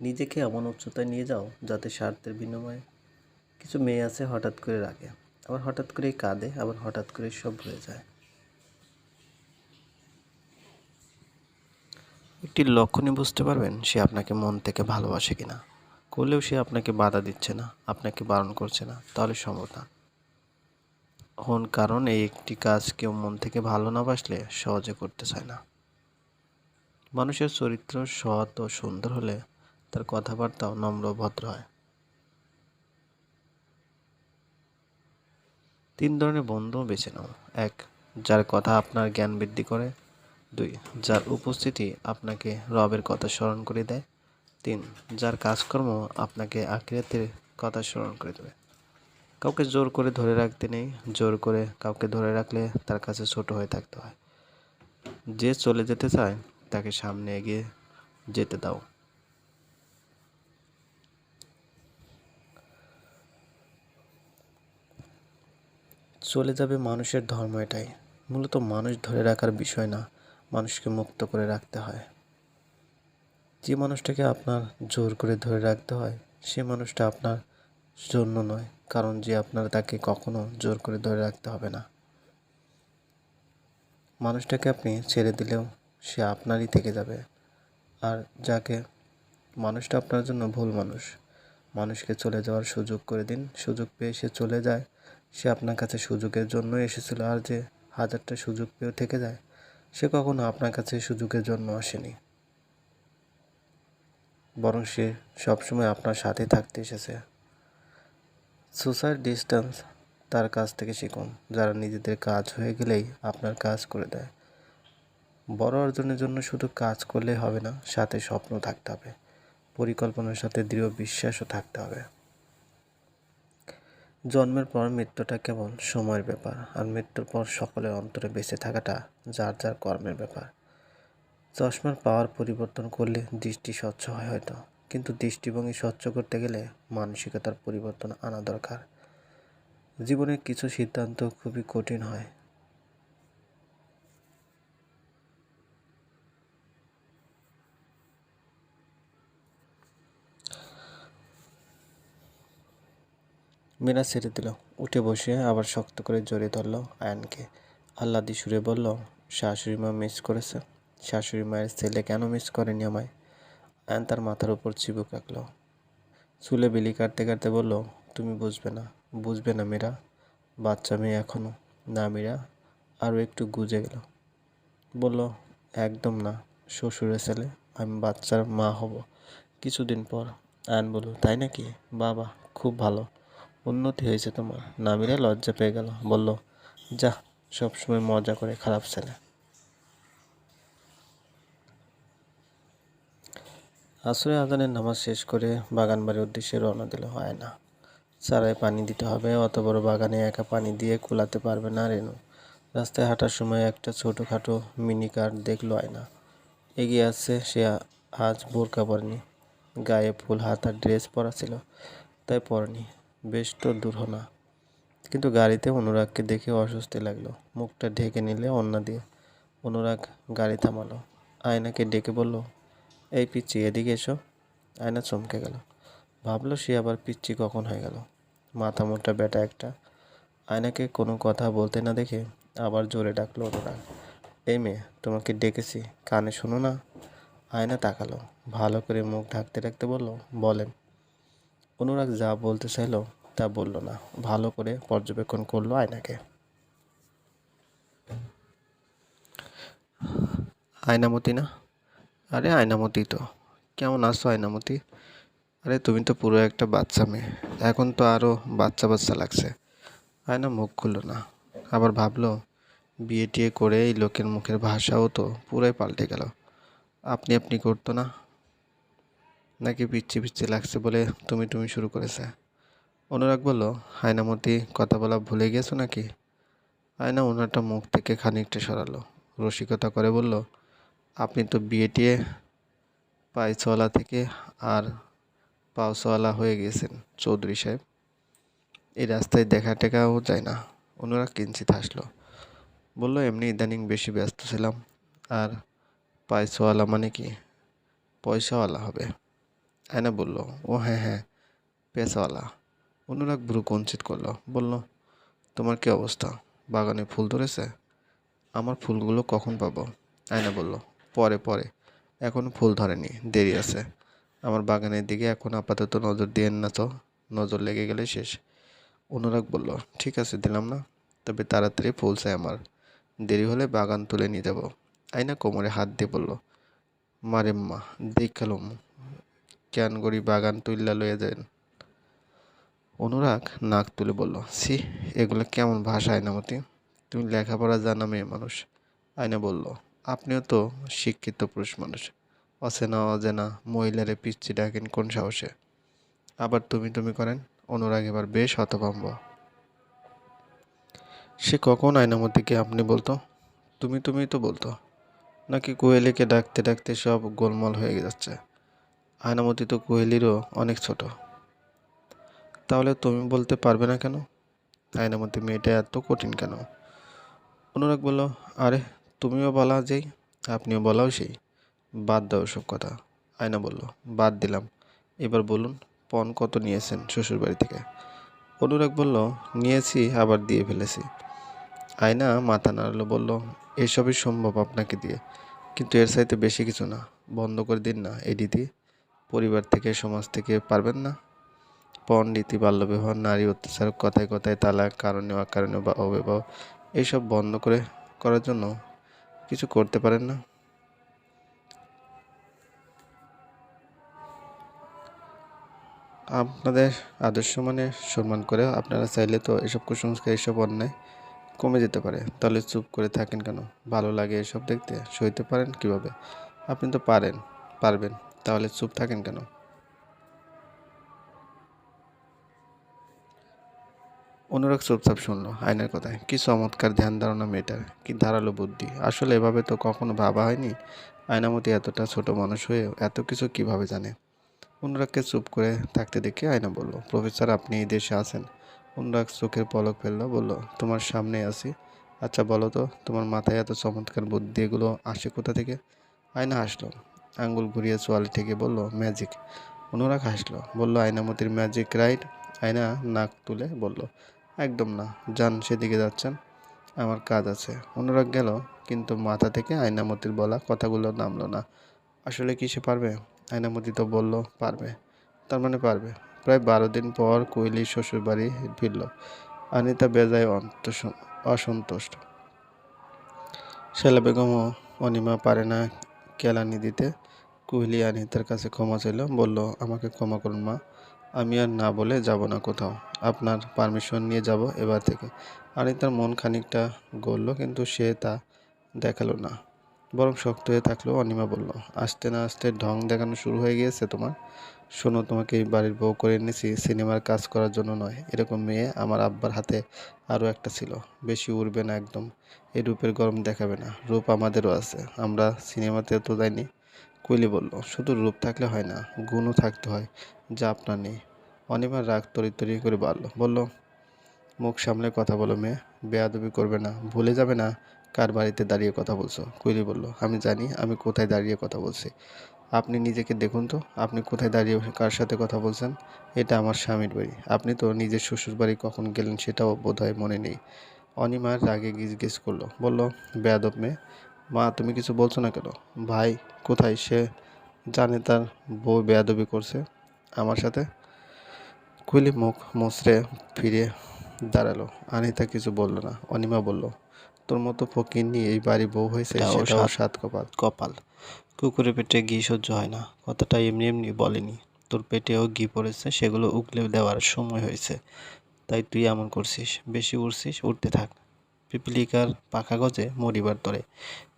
নিজেকে এমন উচ্চতায় নিয়ে যাও যাতে স্বার্থের বিনিময়ে কিছু মেয়ে আছে হঠাৎ করে রাগে, আবার হঠাৎ করেই কাঁদে, আবার হঠাৎ করে সব ভুলে যায়। একটি লক্ষণই বুঝতে পারবেন সে আপনাকে মন থেকে ভালোবাসে কিনা। করলেও সে আপনাকে বাধা দিচ্ছে না, আপনাকে বারণ করছে না, তাহলে সমাধান হন কারণ এই একটি কাজ কেউ মন থেকে ভালো না বাসলে সহজে করতে চায় না। মানুষের চরিত্র সৎ ও সুন্দর হলে তার কথাবার্তাও নম্র ভদ্র হয়। তিন ধরনের বন্ধু বেছে নাও। এক, যার কথা আপনার জ্ঞান বৃদ্ধি করে। দুই, যার উপস্থিতি আপনাকে রবের কথা স্মরণ করে দেয়। তিন, যার কাজকর্ম আপনাকে আখিরাতের কথা স্মরণ করে দেবে। কাউকে জোর করে ধরে রাখতে নেই। জোর করে কাউকে ধরে রাখলে তার কাছে ছোট হয়ে থাকতে হয়। যে চলে যেতে চায়, তাকে সামনে এগিয়ে যেতে দাও। চলে যাবে মানুষের ধর্ম এটাই। মূলত মানুষ ধরে রাখার বিষয় না, মানুষকে মুক্ত করে রাখতে হয়। যে মানুষটাকে আপনার জোর করে ধরে রাখতে হয়, সে মানুষটা আপনার জন্য নয়, কারণ যে আপনার তাকে কখনো জোর করে ধরে রাখতে হবে না। মানুষটাকে আপনি ছেড়ে দিলেও সে আপনারই থেকে যাবে। আর যাকে, মানুষটা আপনার জন্য ভুল মানুষ। মানুষকে চলে যাওয়ার সুযোগ করে দিন। সুযোগ পেয়ে সে চলে যায়। সে আপনার কাছে সুযোগের জন্য এসেছিল আর যে হাজারটা সুযোগ পেয়েও থেকে যায়, সে কখনো আপনার কাছে সুযোগের জন্য আসেনি। বরং সে সবসময় আপনার সাথে থাকতে এসেছে। সোসাইড ডিস্টেন্স তার কাছ থেকে শিখুন, যারা নিজেদের কাজ হয়ে গেলেই আপনার কাজ করে দেয়। বড় অর্জনের জন্য শুধু কাজ করলে হবে না, সাথে স্বপ্ন থাকতে হবে, পরিকল্পনার সাথে দৃঢ় বিশ্বাসও থাকতে হবে। জন্মের পর মৃত্যুটা কেবল সময়ের ব্যাপার আর মৃত্যুর পর সকলের অন্তরে বেঁচে থাকাটা যার যার কর্মের ব্যাপার। চশমার পাওয়ার পরিবর্তন করলে দৃষ্টি স্বচ্ছ হয় হয়তো, কিন্তু দৃষ্টিভঙ্গি স্বচ্ছ করতে গেলে মানসিকতার পরিবর্তন আনা দরকার। জীবনের কিছু সিদ্ধান্ত খুবই কঠিন হয় মীরা ছেড়ে দিল। উঠে বসে আবার শক্ত করে জড়িয়ে ধরল আয়ানকে। আহ্লাদি সুরে বলল শাশুড়ি মা মিস করেছে। শাশুড়ি মায়ের ছেলে কেন মিস করেনি আমায়? আয়ান তার মাথার উপর চিবুক রাখল। চুলে বিলি কাটতে কাটতে বলল, তুমি বুঝবে না বুঝবে না মীরা। বাচ্চা মেয়ে এখনও। না মীরা, আরও একটু গুজে গেল। বলল, একদম না, শ্বশুরের ছেলে, আমি বাচ্চার মা হব। কিছুদিন পর আয়ন বলল, তাই নাকি? বাবা, খুব ভালো। উন্নতি হয়েছে তোমার। নামিরা লজ্জা পেয়ে গেল। বলল, যা, সবসময় মজা করে খারাপ ছেলে। আসরে আজানের নামাজ শেষ করে বাগান বাড়ির উদ্দেশ্যে রওনা দিল হয় না। চারায় পানি দিতে হবে, অত বড় বাগানে একা পানি দিয়ে কুলাতে পারবে না রেনু। রাস্তায় হাঁটার সময় একটা ছোটোখাটো মিনি কার দেখল আয়না। এগিয়ে আসছে সে, আজ বোরকা পরেনি। গায়ে ফুল, হাতার ড্রেস পরা ছিল, তাই পরেনি। বেশ তো দূর না কিন্তু গাড়িতে অনুরাগকে দেখে অস্বস্তি লাগল। মুখটা ঢেকে নিলে অন্না দিয়ে। অনুরাগ গাড়ি থামালো। আয়নাকে ডেকে বলল, এই পিচ্ছি এদিকে এসো। আয়না চমকে গেল। ভাবলো সে আবার পিচ্ছি কখন হয়ে গেল। মাথা মোটা বেটা একটা। আয়নাকে কোনো কথা বলতে না দেখে আবার জোরে ডাকলো অনুরাগ, এই মেয়ে, তোমাকে ডেকেছি। কানে শোনো না? আয়না তাকালো। ভালো করে মুখ ঢাকতে রাখতে বলল, বলেন। অনুরাগ যা বলতে চাইলো তা বলল না। ভালো করে পর্যবেক্ষণ করল আয়নাকে। আয়নামতি না? আরে আয়নামতি তো। কেমন আছো আয়নামতি? আরে তুমি তো পুরো একটা বাচ্চা মেয়ে। এখন তো আরও বাচ্চা বাচ্চা লাগছে। আয়না মুখ খুললো না। আবার ভাবলো বিয়ে টিয়ে করে এই লোকের মুখের ভাষাও তো পুরাই পাল্টে গেল। আপনি আপনি করতো না? নাকি পিচ্ছি পিচ্ছি লাগছে বলে তুমি তুমি শুরু করেছে? অনুরাগ বলল হায়নামতি কথা বলা ভুলে গেছো নাকি? আয়না ওনারটা মুখ থেকে খানিকটা সরালো, রসিকতা করে বলল, আপনি তো বিয়ে টিয়ে পাইছওয়ালা থেকে আর পাউসওয়ালা হয়ে গেছেন, চৌধুরী সাহেব। এই রাস্তায় দেখা টেকাও যায় না। অনুরাগ কিঞ্চিত হাসলো, বলল, এমনি ইদানিং বেশি ব্যস্ত ছিলাম, আর পাইসওয়ালা মানে কি? পয়সাওয়ালা হবে। আয়না বলল। ও হ্যাঁ হ্যাঁ পেশাওয়ালা অনুরাগ ভ্রু কঞ্চিত করল। বলল, তোমার কি অবস্থা? বাগানে ফুল ধরেছে? আমার ফুলগুলো কখন পাবো? আয়না বলল, পরে পরে। এখন ফুল ধরেনি, দেরি আছে। আমার বাগানের দিকে এখন আপাতত নজর দিয়েন না তো, নজর লেগে গেলে শেষ। অনুরাগ বলল, ঠিক আছে, দিলাম না। তবে তাড়াতাড়ি ফুল চাই আমার। দেরি হলে বাগান তুলে নিয়ে যাব। আয়না কোমরে হাত দিয়ে বলল, মারে মা, দেখালুম। কেন করি বাগান তুইল্লা লয়ে যান অনুরাগ নাক তুলে বলল সি এগুলো কেমন ভাষা আয়নামতি তুমি লেখাপড়া জানা মেয়ে মানুষ। আয়না বলল, আপনিও তো শিক্ষিত পুরুষ মানুষ। অচেনা অজেনা মহিলারে পিচ্ছি ডাকেন কোন সাহসে? আবার তুমি তুমি করেন, অনুরাগ এবার বেশ হতভম্ব। সে কখন আয়নামতিকে আপনি বলতো? তুমি তুমি তো বলতো। নাকি কোয়েলিকে ডাকতে ডাকতে সব গোলমাল হয়ে যাচ্ছে? আয়নামতি তো কোয়েলিরও অনেক ছোট। তাহলে তুমি বলতে পারবে না কেন? আয়নামতি মেয়েটা এত কঠিন কেন? অনুরাগ বলল, আরে, তুমিও বলা যেই, আপনিও বলাও সেই। বাদ দাও সব কথা। আয়না বলল, বাদ দিলাম। এবার বলুন, পণ কত নিয়েছেন শ্বশুরবাড়ি থেকে? অনুরাগ বলল, নিয়েছি, আবার দিয়ে ফেলেছি। আয়না মাথা নাড়ালো, বলল, এসবই সম্ভব আপনাকে দিয়ে। কিন্তু এর সাইতে বেশি কিছু না। বন্ধ করে দিন না এডি দিয়ে পরিবার থেকে, সমাজ থেকে পারবেন না। পণ্ডিতি বাল্যবিবাহ, নারী অত্যাচার, কথায় কথায় তালাক, কারণে অকারণে বা অবিবাহ এইসব বন্ধ করে, করার জন্য কিছু করতে পারেন না। আপনাদের আদর্শ মানে সম্মান করে আপনারা চাইলে তো এসব কুসংস্কার, এসব অন্যায় কমে যেতে পারে। তাহলে চুপ করে থাকেন কেন? ভালো লাগে এসব দেখতে? সইতে পারেন কীভাবে? আপনি তো পারেন, পারবেন। তাহলে চুপ থাকেন কেন? অনুরাগ চুপচাপ শুনলো, আয়নার কথায়। কি চমৎকার ধ্যান ধারণা মেয়েটার, কি ধারালো বুদ্ধি। আসলে এভাবে তো কখনো ভাবা হয়নি? আয়নামতি এতটা ছোট মানুষ হয়ে এত কিছু কীভাবে জানে? অনুরাগকে চুপ করে থাকতে দেখে আয়না বলল, প্রফেসর, আপনি এই দেশে আছেন? অনুরাগ চোখের পলক ফেলল, বলল, তোমার সামনে আছি। আচ্ছা বলো তো, তোমার মাথায় এত চমৎকার বুদ্ধি, এগুলো আসে কোথা থেকে? আয়না হাসলো আঙ্গুল ঘুরিয়ে চোয়াল থেকে বলল, ম্যাজিক। অনুরাগ হাসলো, বলল, আয়নামতির ম্যাজিক, রাইট? আয়না নাক তুলে বলল, একদম না, যান, সেদিকে যাচ্ছেন। আমার কাজ আছে। অনুরাগ গেল, কিন্তু মাথা থেকে আয়নামতির বলা কথাগুলো নামলো না। আসলে কি সে পারবে? আয়নামতি তো বলল, পারবে। তার মানে পারবে। প্রায় বারো দিন পর কোহলি শ্বশুরবাড়ি ফিরল। আনিতা বেজায় অন্ত- অসন্তুষ্ট। শেলা বেগমও অনিমা পারে না কেলানি দিতে কোহলি আনিতার কাছে ক্ষমা চাইল, বলল, আমাকে ক্ষমা করুন মা, আমি আর না বলে যাব না কোথাও। আপনার পারমিশন নিয়ে যাব এবার থেকে। আনি তার মন খানিকটা গড়ল, কিন্তু সে তা দেখাল না। বরং শক্ত হয়ে থাকলেও অনিমা বলল, আস্তে না আস্তে ঢং দেখানো শুরু হয়ে গিয়েছে তোমার। শোনো, তোমাকে এই বাড়ির বউ করে এনেছি, সিনেমার কাজ করার জন্য নয়। এরকম মেয়ে আমার আব্বার হাতে আরও একটা ছিল। বেশি উড়বে না একদম। এই রূপের গরম দেখাবে না। রূপ আমাদেরও আছে। আমরা সিনেমাতে তো যাইনি। কৈলি বলল, শুধু রূপ থাকলে হয় না, গুণও থাকতে হয়। যা আপনার নেই। অনিমার রাগ তরি তরি করে বাড়ল। বলল, মুখ সামলে কথা বলো মেয়ে। বেয়াদবি করবে না। ভুলে যাবে না। কার বাড়িতে দাঁড়িয়ে কথা বলছো? কুইলি বলল, আমি জানি, আমি কোথায় দাঁড়িয়ে কথা বলছি। আপনি নিজেকে দেখুন তো, আপনি কোথায় দাঁড়িয়ে কার সাথে কথা বলছেন? এটা আমার স্বামীর বাড়ি। আপনি তো নিজের শ্বশুর বাড়ি কখন গেলেন সেটাও বোধহয় মনে নেই। অনিমার রাগে গিজ গিজ করল, বলল, বেয়াদব মেয়ে, মা, তুমি কিছু বলছো না কেন? ভাই, কোথায়? সে জানে তার বউ বেয়াদবি করছে আমার সাথে? কুইলি মুখ মুচড়ে ফিরে দাঁড়াল। আনিতা কিছু বলল না। অনিমা বলল তোর মতো ফকির নিয়ে এই বাড়ি বউ হয়েছে সেটাও সাত- কপাল। কপাল। কুকুরের পেটে ঘি সহ্য হয় না কথাটা এমনি এমনি বলেনি। তোর পেটেও ঘি পড়েছে সেগুলো উগলে দেওয়ার সময় হয়েছে। তাই তুই এমন করছিস বেশি উড়ছিস উঠতে থাক। পিপিলিকার পাখা গজে মরিবার তরে।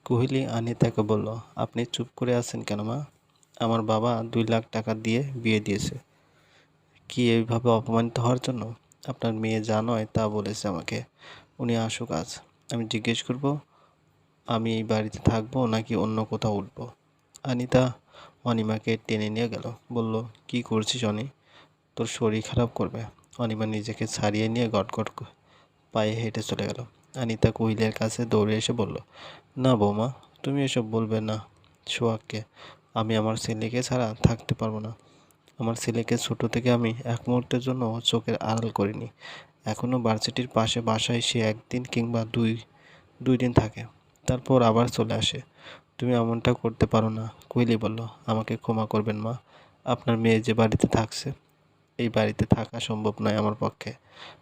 কোহলি আনিতাকে বলল আপনি চুপ করে আছেন কেন মা? আমার বাবা দুই লাখ টাকা দিয়ে বিয়ে দিয়েছে। কি এইভাবে অপমানিত হওয়ার জন্য? আপনার মেয়ে যা নয় তা বলেছে আমাকে। উনি আসুক আজ। আমি জিজ্ঞেস করব, আমি এই বাড়িতে থাকব নাকি অন্য কোথাও উঠব? আনিতা অনিমাকে টেনে নিয়ে গেল। বলল, কি করছিস অনি? তোর শরীর খারাপ করবে। অনিমা নিজেকে ছাড়িয়ে নিয়ে গটগট পায়ে হেঁটে চলে গেল। আনিতা কোহিলের কাছে দৌড়ে এসে বলল, না বৌমা, তুমি এসব বলবে না সোহাগকে। আমি আমার ছেলেকে ছাড়া থাকতে পারব না। আমার ছেলেকে ছোট থেকে আমি এক মুহূর্তের জন্য চোখের আড়াল করিনি। এখনও ভার্সিটির পাশে বাসায় সে একদিন কিংবা দুই দুই দিন থাকে। তারপর আবার চলে আসে। তুমি এমনটা করতে পারো না। কুইলি বলল, আমাকে ক্ষমা করবেন, মা। আপনার মেয়ে যে বাড়িতে থাকছে, এই বাড়িতে থাকা সম্ভব নয় আমার পক্ষে।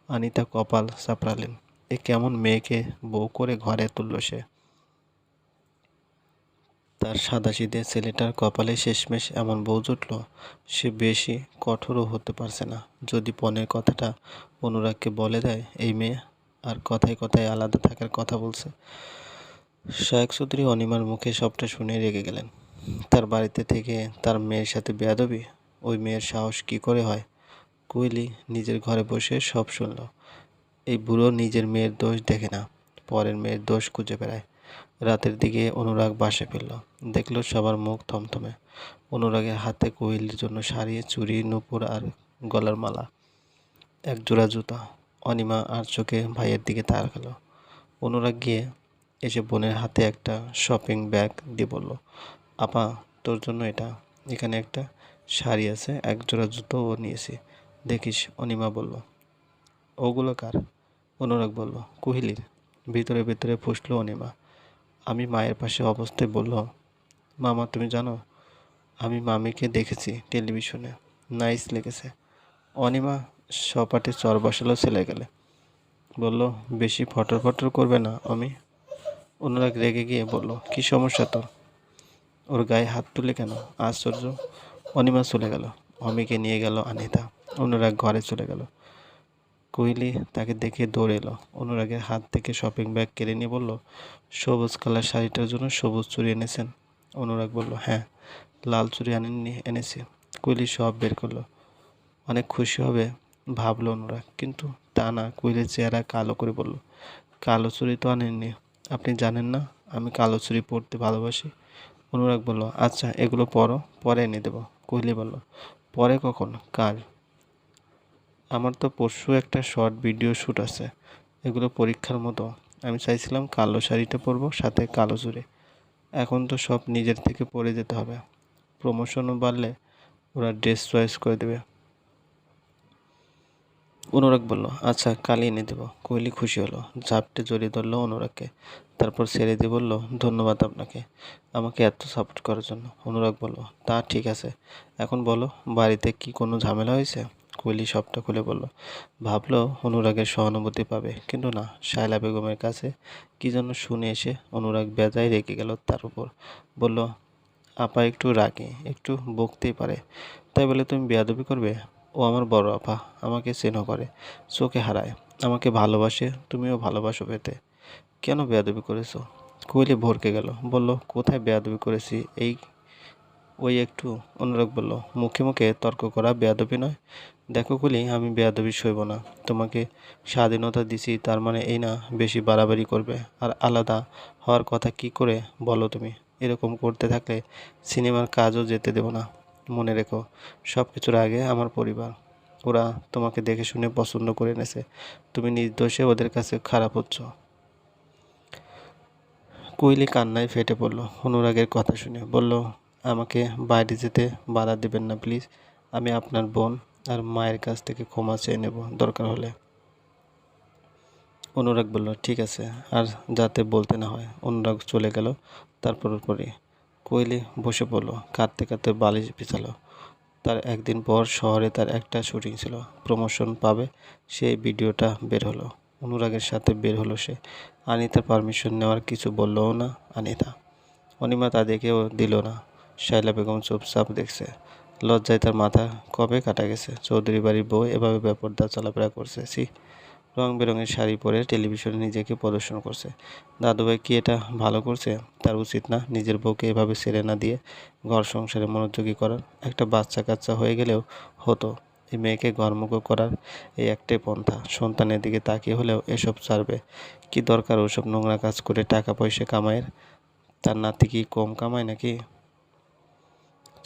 আনিতা কপাল সাপড়ালেন। এ কেমন মেয়েকে বউ করে ঘরে তুলল সে? তার সাদাসিধে ছেলেটার কপালে শেষমেশ এমন বউ জুটল, সে বেশি কঠোরও হতে পারছে না। যদি পনেরো কথাটা অনুরাগকে বলে দেয়, এই মেয়ে আর কথায় কথায় আলাদা থাকার কথা বলছে। শায়েক চৌধুরী অনিমার মুখে সবটা শুনে রেগে গেলেন। তার বাড়িতে থেকে তার মেয়ের সাথে বেয়াদবি, ওই মেয়ের সাহস কি করে হয়? কুইলি নিজের ঘরে বসে সব শুনল। এই বুড়ো নিজের মেয়ের দোষ দেখে না, পরের মেয়ের দোষ খুঁজে বেড়ায়। রাতের দিকে অনুরাগ বাসে ফিরল। দেখল সবার মুখ থমথমে। অনুরাগের হাতে কোয়েলির জন্য শাড়ি, চুড়ি, নূপুর আর গলার মালা। এক জোড়া জুতা। অনিমা আর চোখে ভাইয়ের দিকে তাকালো অনুরাগ গিয়ে এসে বোনের হাতে একটা শপিং ব্যাগ দিয়ে বলল, আপা, তোর জন্য এটা। এখানে একটা শাড়ি আছে, এক জোড়া জুতোও নিয়েছি। দেখিস, অনিমা বলল। ওগুলো কার? অনুরাগ বলল, কুহিলির। ভিতরে ভিতরে ফুসলো অনিমা। আমি মায়ের পাশে অবস্থায় বলল মামা, তুমি জানো, আমি মামিকে দেখেছি টেলিভিশনে। নাইস লেগেছে। অনিমা সপাটে চর বসালো ছেলে গেলে। বলল, বেশি ফটর ফটর করবে না আমি অনুরাগ রেগে গিয়ে বলল, কি সমস্যা তোর? ওর গায়ে হাত তুলে কেন? আশ্চর্য। অনিমা চলে গেল। অমিকে নিয়ে গেল আনিতা। অনুরাগ ঘরে চলে গেল। কোহলি তাকে দেখে দৌড়ে এলো। অনুরাগের হাত থেকে শপিং ব্যাগ কেড়ে নিয়ে বলল, সবুজ কালার শাড়িটার জন্য সবুজ চুড়ি এনেছেন? অনুরাগ বলল হ্যাঁ লাল চুড়ি আনেননি এনেছি। কোহলি সব বের করল। অনেক খুশি হবে? ভাবলো অনুরাগ, কিন্তু তা না কোহলির চেহারা কালো করে বলল, কালো চুড়ি তো আনেননি। আপনি জানেন না, আমি কালো চুড়ি পরতে ভালোবাসি? অনুরাগ বলল আচ্ছা এগুলো পরো, পরে এনে দেবো। কোহলি বলল, পরে কখন? কাল? আমার তো পরশু একটা শর্ট ভিডিও শ্যুট আছে। এগুলো পরীক্ষার মতো। আমি চাইছিলাম কালো শাড়িটা পরবো, সাথে কালো চুড়ি। এখন তো সব নিজের থেকে পরে যেতে হবে। প্রমোশনও বাড়লে ওরা ড্রেস চয়েস করে দেবে। অনুরাগ বলল আচ্ছা কালই এনে দেবো। কোহলি খুশি হলো, ঝাপটে জড়িয়ে ধরলো অনুরাগকে। তারপর ছেড়ে দিয়ে বলল, ধন্যবাদ আপনাকে, আমাকে এত সাপোর্ট করার জন্য। অনুরাগ বলল, তা ঠিক আছে। এখন বলো, বাড়িতে কি কোনো ঝামেলা হয়েছে? কোহলি সবটা খুলে বলল, ভাবলো অনুরাগের সহানুভূতি পাবে, কিন্তু না, শায়লা বেগমের কাছে কি যেন শুনে এসে অনুরাগ বেজায় রেগে গেল তার উপর। বলল, আপা একটু রাগে, একটু বকতেই পারে, তাই বলে তুমি বেয়াদবি করবে? ও আমার বড় আপা, আমাকে স্নেহ করে, চোখে হারায়, আমাকে ভালোবাসে, তুমিও ভালোবাসো পেতে। কেন বেয়াদবি করেছ? কোহলি ভরকে গেল, বলল, কোথায় বেয়াদবি করেছি, এই ওই একটু অনুরাগ বলল, মুখে মুখে তর্ক করা বেয়াদবি নয়। দেখো কুলি, আমি বেয়াদবি সইব না। তোমাকে স্বাধীনতা দিছি, তার মানে এই না, বেশি বাড়াবাড়ি করবে। আর আলাদা হওয়ার কথা কি করে বলো তুমি? এরকম করতে থাকলে সিনেমার কাজও যেতে দেবো না। মনে রেখো সব কিছুর আগে আমার পরিবার। ওরা তোমাকে দেখে শুনে পছন্দ করে এনেছে। তুমি নির্দোষে ওদের কাছে খারাপ হচ্ছ। কুইলি কান্নায় ফেটে পড়ল। অনুরাগের কথা শুনে বলল আমাকে বাইরে যেতে বাধা দেবেন না, প্লিজ। আমি আপনার বোন আর মায়ের কাছ থেকে ক্ষমা চেয়ে নেব, দরকার হলে। অনুরাগ বলল, ঠিক আছে। আর যাতে বলতে না হয়, অনুরাগ চলে গেল। তারপর পরে কোহলি বসে পড়ল, কাঁদতে কাঁদতে বালিশ বিছালো। তার একদিন পর শহরে তার একটা শুটিং ছিল, প্রমোশন পাবে সেই ভিডিওটা বের হলো। অনুরাগের সাথে বের হলো সে। আনিতার পারমিশন নেওয়ার কিছু বললও না আনিতা। অনিমা তা দেখেও দিল না। শাইলা বেগম চুপচাপ দেখছে। লজ্জায় তার মাথা কবে কাটা গেছে। চৌধুরী বাড়ির বউ এভাবে ব্যাপারটা চলাফেরা করছে। সি রং বেরঙের শাড়ি পরে টেলিভিশনে নিজেকে প্রদর্শন করছে। দাদুভাই কি এটা ভালো করছে? তার উচিত না নিজের বউকে এভাবে ছেড়ে না দিয়ে ঘর সংসারে মনোযোগী করার। একটা বাচ্চা কাচ্চা হয়ে গেলেও হতো। এই মেয়েকে ঘরমুখ করার এই একটাই পন্থা। সন্তানের দিকে তাকিয়ে হলেও এসব ছাড়বে। কি দরকার ওসব নোংরা কাজ করে টাকা পয়সা কামায়ের? তার নাতি কি কম কামায় নাকি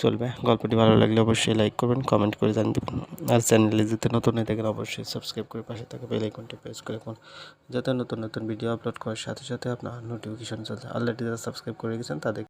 চলবে। গল্পটি ভালো লাগলে অবশ্যই লাইক করবেন কমেন্ট করে জানিয়ে দেবেন। আর চ্যানেলে যেতে নতুন হয়ে থাকেন অবশ্যই সাবস্ক্রাইব করে পাশে থাকা বেল আইকনটি প্রেস করে রাখুন। যাতে নতুন নতুন ভিডিও আপলোড করার সাথে সাথে আপনার নোটিফিকেশন চলছে অলরেডি যারা সাবস্ক্রাইব করে রেখেছেন তাদের